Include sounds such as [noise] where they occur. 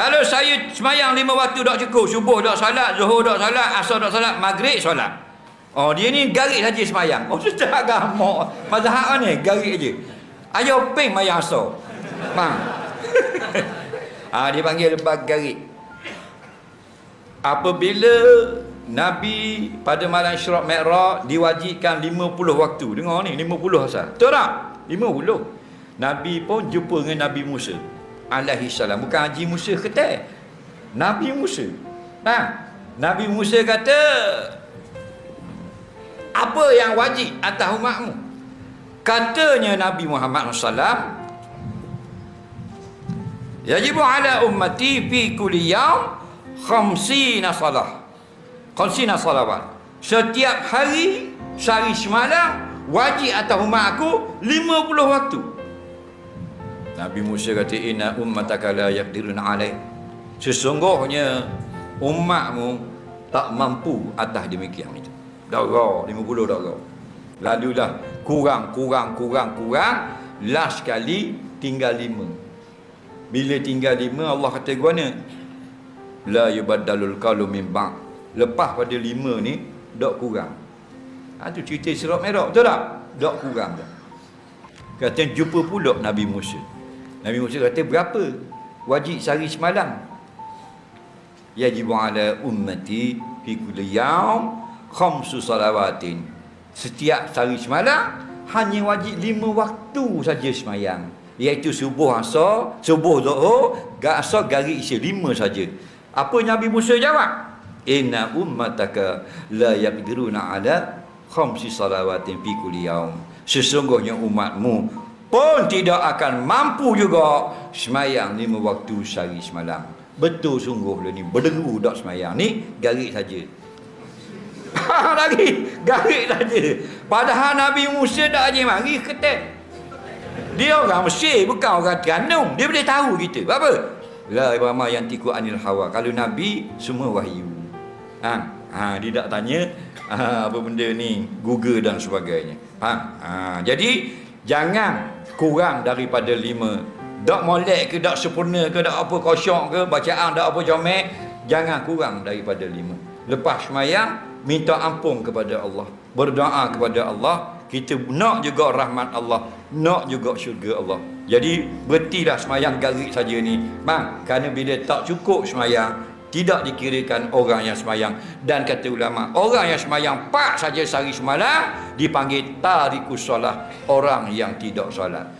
Kalau saya semayang lima waktu tak cukup, subuh tak salat, zuhur tak salat, asar tak salat, maghrib solat. Oh dia ni garik saja semayang. Oh [laughs] sudah agama. Mazhab ni garik aja. Ayo ping mayang asar. Faham? [laughs] ah dia panggil lebag garik. Apabila Nabi pada malam Isra' Mi'raj diwajibkan 50 waktu. Dengar ni 50 asal. Betul tak? 50. Nabi pun jumpa dengan Nabi Musa alaihi salam. Bukan Haji Musa kata. Nabi Musa. Nah, Nabi Musa kata apa yang wajib atas umatmu? Katanya Nabi Muhammad SAW Yajibu ala ummati fi kulli yawm khamsina salah. Khamsina salawat. Setiap hari sehari semalam wajib atas umat aku 50 waktu. Nabi Musa kata inna ummataka la yaqdirun alaih. Sesungguhnya umatmu tak mampu atas demikian itu. Darah 50 darah. Lalulah kurang kurang kurang kurang last sekali tinggal lima. Bila tinggal lima Allah kata gua ni la yubaddalul qalu min ba' lepas pada lima ni dak kurang. Ha tu cerita Isra' Mi'raj betul tak? Dak kurang dah. Kata jumpa pula Nabi Musa. Nabi Musa kata berapa wajib sehari semalam? Yajibu ala ummati fi kulli yawm khamsu salawatin. Setiap sehari semalam hanya wajib lima waktu saja semayang. Iaitu subuh asar, subuh zuhur, asar gari isya lima saja. Apa Nabi Musa jawab? Inna ummataka la yaqdiruna ala khamsi salawatin fi kulli yawm. Sesungguhnya umatmu pun tidak akan mampu juga semayang lima waktu sehari semalam. Betul sungguh lah ni. Berdengu tak semayang. Ni garik saja. [laughs] Lagi garik saja. Padahal Nabi Musa tak aja mari ketek. Dia orang Mesir bukan orang Terengganu. Dia boleh tahu kita. Apa? La ibama yang tiku anil hawa. Kalau Nabi semua wahyu. Ha, ha dia tak tanya ha, [laughs] apa benda ni Google dan sebagainya. Ha, ha jadi jangan kurang daripada lima. Dak molek ke dak sempurna ke dak apa kosong ke bacaan dak apa comel jangan kurang daripada lima. Lepas semayang minta ampun kepada Allah. Berdoa kepada Allah. Kita nak juga rahmat Allah nak juga syurga Allah. Jadi berhentilah semayang garik saja ni. Bang kerana bila tak cukup semayang tidak dikirakan orang yang semayang. Dan kata ulama orang yang semayang pak saja sehari semalam dipanggil tarikus solat orang yang tidak solat